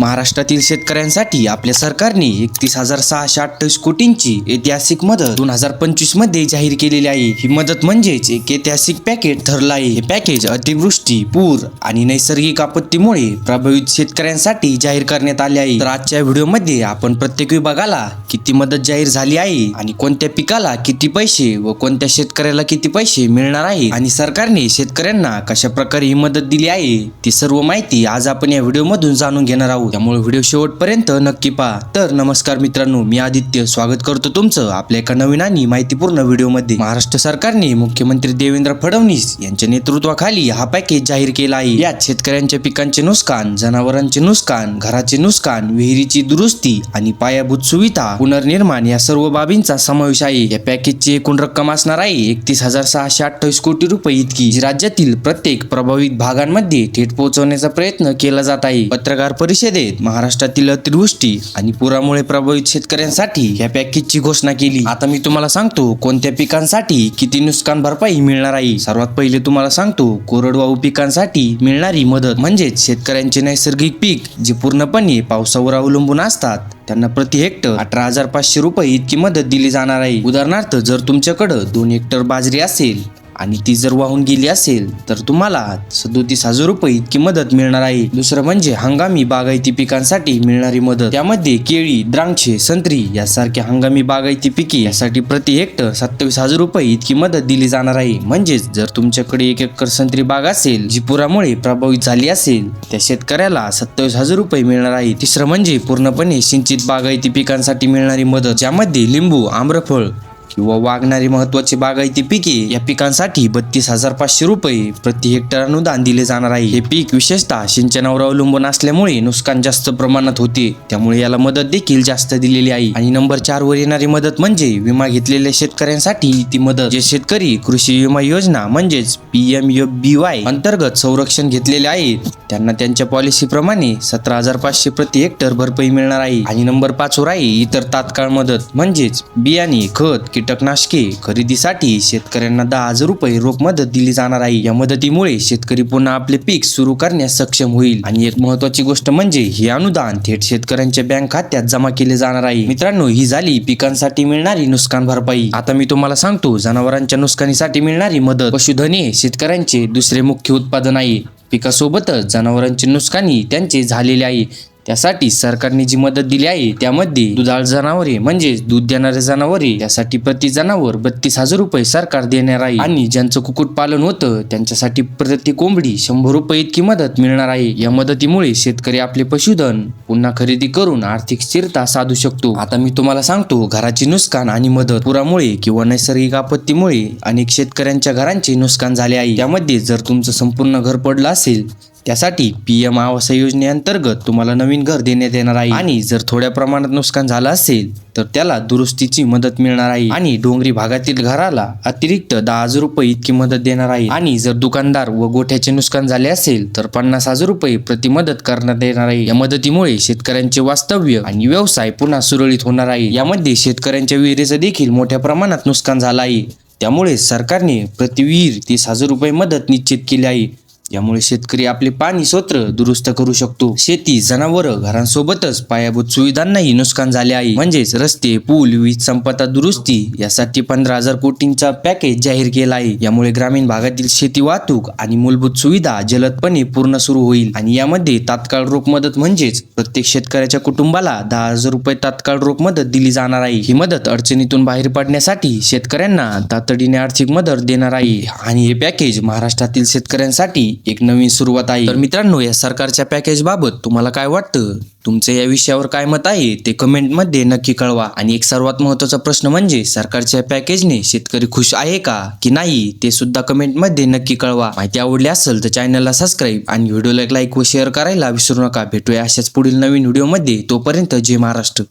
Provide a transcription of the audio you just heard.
महाराष्ट्रातील शेतकऱ्यांसाठी आपल्या सरकारने एकतीस हजार सहाशे अठ्ठावीस कोटींची ऐतिहासिक मदत दोन हजार पंचवीसमध्ये जाहीर केलेली आहे. ही मदत म्हणजेच एक ऐतिहासिक पॅकेज ठरलं आहे. हे पॅकेज अतिवृष्टी पूर आणि नैसर्गिक आपत्तीमुळे प्रभावित शेतकऱ्यांसाठी जाहीर करण्यात आले आहे. तर आजच्या व्हिडिओमध्ये आपण प्रत्येक विभागाला किती मदत जाहीर झाली आहे आणि कोणत्या पिकाला किती पैसे व कोणत्या शेतकऱ्याला किती पैसे मिळणार आहे आणि सरकारने शेतकऱ्यांना कशा प्रकारे ही मदत दिली आहे ती सर्व माहिती आज आपण या व्हिडिओ मधून जाणून घेणार आहोत. त्यामुळे व्हिडिओ शेवटपर्यंत नक्की पहा. तर नमस्कार मित्रांनो मी आदित्य. स्वागत करतो तुमचं आपल्या एका नवीन आणि माहितीपूर्ण व्हिडिओमध्ये. महाराष्ट्र सरकारने मुख्यमंत्री देवेंद्र फडणवीस यांच्या नेतृत्वाखाली हा पॅकेज जाहीर केला आहे. यात शेतकऱ्यांच्या पिकांचे नुकसान जनावरांचे नुकसान घराचे नुकसान विहिरीची दुरुस्ती आणि पायाभूत सुविधा पुनर्निर्माण या सर्व बाबींचा समावेश आहे. या पॅकेजची एकूण रक्कम असणार आहे एकतीस हजार सहाशे अठ्ठावीस कोटी रुपये इतकी राज्यातील प्रत्येक प्रभावित भागांमध्ये थेट पोहोचवण्याचा प्रयत्न केला जात आहे. पत्रकार परिषदेत महाराष्ट्रातील अतिवृष्टी आणि पुरामुळे प्रभावित शेतकऱ्यांसाठी या पॅकेजची घोषणा केली. आता मी तुम्हाला सांगतो कोणत्या पिकांसाठी किती नुकसान भरपाई मिळणार आहे? सर्वात पहिले तुम्हाला सांगतो कोरडवाहू पिकांसाठी मिळणारी मदत म्हणजेच शेतकऱ्यांचे नैसर्गिक पीक जे पूर्णपणे पावसावर अवलंबून असतात त्यांना प्रति हेक्टर अठरा हजार पाचशे रुपये इतकी मदत दिली जाणार आहे. उदाहरणार्थ जर तुमच्याकडं दोन हेक्टर बाजरी असेल आणि ती जर वाहून गेली असेल तर तुम्हाला सदोतीस हजार रुपये इतकी मदत मिळणार आहे. दुसरं म्हणजे हंगामी बागायती पिकांसाठी मिळणारी मदत. त्यामध्ये केळी द्राक्षे संत्री यासारख्या हंगामी बागायती पिके यासाठी प्रति हेक्टर सत्तावीस हजार रुपये इतकी मदत दिली जाणार आहे. म्हणजेच जर तुमच्याकडे एक एकर संत्री बाग असेल जी पुरामुळे प्रभावित झाली असेल त्या शेतकऱ्याला सत्तावीस हजार रुपये मिळणार आहे. तिसरं म्हणजे पूर्णपणे सिंचित बागायती पिकांसाठी मिळणारी मदत ज्यामध्ये लिंबू आम्रफळ किंवा वागणारी महत्वाची बागायती पिके या पिकांसाठी बत्तीस हजार पाचशे रुपये प्रति हेक्टर अनुदान दिले जाणार आहे. हे पीक विशेषतः सिंचनावर अवलंबून असल्यामुळे नुकसान जास्त प्रमाणात होते. त्यामुळे याला मदत देखील जास्त दिलेली आहे. आणि नंबर चार वर येणारी मदत म्हणजे विमा घेतलेल्या शेतकऱ्यांसाठी ती मदत जे शेतकरी कृषी विमा योजना म्हणजेच P M F B Y अंतर्गत संरक्षण घेतलेले आहेत. त्यांना त्यांच्या पॉलिसीप्रमाणे सतरा हजार पाचशे प्रति हेक्टर भरपाई मिळणार आहे. आणि नंबर पाच वर आहे इतर तात्काळ मदत म्हणजेच बियाणे खत कीटकनाशके खरेदीसाठी शेतकऱ्यांना दहा हजार रुपये रोख मदत दिली जाणार आहे. या मदतीमुळे शेतकरी पुन्हा आपले पीक सुरू करण्यास सक्षम होईल. आणि एक महत्वाची गोष्ट म्हणजे हे अनुदान थेट शेतकऱ्यांच्या बँक खात्यात जमा केले जाणार आहे. मित्रांनो ही झाली पिकांसाठी मिळणारी नुकसान भरपाई. आता मी तुम्हाला सांगतो जनावरांच्या नुकसानीसाठी मिळणारी मदत. पशुधन हे शेतकऱ्यांचे दुसरे मुख्य उत्पादन आहे. पिकासोबतच जनावरांची नुकसानी त्यांचे झालेले आहे. त्यासाठी सरकारने जी मदत दिली आहे त्यामध्ये दुधाळ जनावरे म्हणजेच दूध देणारे जनावरे त्यासाठी प्रति जनावर बत्तीस हजार रुपये सरकार देणार आहे. आणि ज्यांचं कुक्कुटपालन होतं त्यांच्यासाठी प्रति कोंबडी शंभर रुपये इतकी मदत मिळणार आहे. या मदतीमुळे शेतकरी आपले पशुधन पुन्हा खरेदी करून आर्थिक स्थिरता साधू शकतो. आता मी तुम्हाला सांगतो घराची नुकसान आणि मदत पुरामुळे किंवा नैसर्गिक आपत्तीमुळे अनेक शेतकऱ्यांच्या घरांचे नुकसान झाले आहे. त्यामध्ये जर तुमचं संपूर्ण घर पडलं असेल त्यासाठी पी एम आवास योजनेअंतर्गत तुम्हाला नवीन घर देण्यात येणार आहे. आणि जर थोड्या प्रमाणात नुकसान झालं असेल तर त्याला दुरुस्तीची मदत मिळणार आहे. आणि डोंगरी भागातील घराला अतिरिक्त दहा हजार रुपये इतकी मदत देणार आहे. आणि जर दुकानदार व गोठ्याचे नुकसान झाले असेल तर पन्नास हजार रुपये प्रति मदत करण्यात येणार आहे. या मदतीमुळे शेतकऱ्यांचे वास्तव्य आणि व्यवसाय पुन्हा सुरळीत होणार आहे. यामध्ये शेतकऱ्यांच्या विहिरीचं देखील मोठ्या प्रमाणात नुकसान झालं आहे. त्यामुळे सरकारने प्रति विहीर तीस हजार रुपये मदत निश्चित केली आहे. यामुळे शेतकरी आपले पाणी सोत्र दुरुस्त करू शकतो. शेती जनावर घरांसोबतच पायाभूत सुविधांनाही नुकसान झाले आहे. म्हणजेच रस्ते पूल वीज संपदा दुरुस्ती यासाठी पंधरा हजार कोटींचा पॅकेज जाहीर केला आहे. यामुळे ग्रामीण भागातील शेती वाहतूक आणि मूलभूत सुविधा जलदपणे पूर्ण सुरू होईल. आणि यामध्ये तात्काळ रोख मदत म्हणजेच प्रत्येक शेतकऱ्याच्या कुटुंबाला दहा हजार रुपये तात्काळ रोख मदत दिली जाणार आहे. ही मदत अडचणीतून बाहेर पडण्यासाठी शेतकऱ्यांना तातडीने आर्थिक मदत देणार आहे. आणि हे पॅकेज महाराष्ट्रातील शेतकऱ्यांसाठी एक नवीन सुरुवात आहे. तर मित्रांनो या सरकारच्या पॅकेज बाबत तुम्हाला काय वाटतं? तुमचं या विषयावर काय मत आहे? ते कमेंटमध्ये नक्की कळवा. आणि एक सर्वात महत्त्वाचा प्रश्न म्हणजे सरकारच्या पॅकेजने शेतकरी खुश आहे का की नाही ते सुद्धा कमेंटमध्ये नक्की कळवा. माहिती आवडली असेल तर चॅनलला सबस्क्राईब आणि व्हिडिओला लाईक व शेअर करायला विसरू नका. भेटूया अशाच पुढील नवीन व्हिडिओमध्ये तोपर्यंत जय महाराष्ट्र.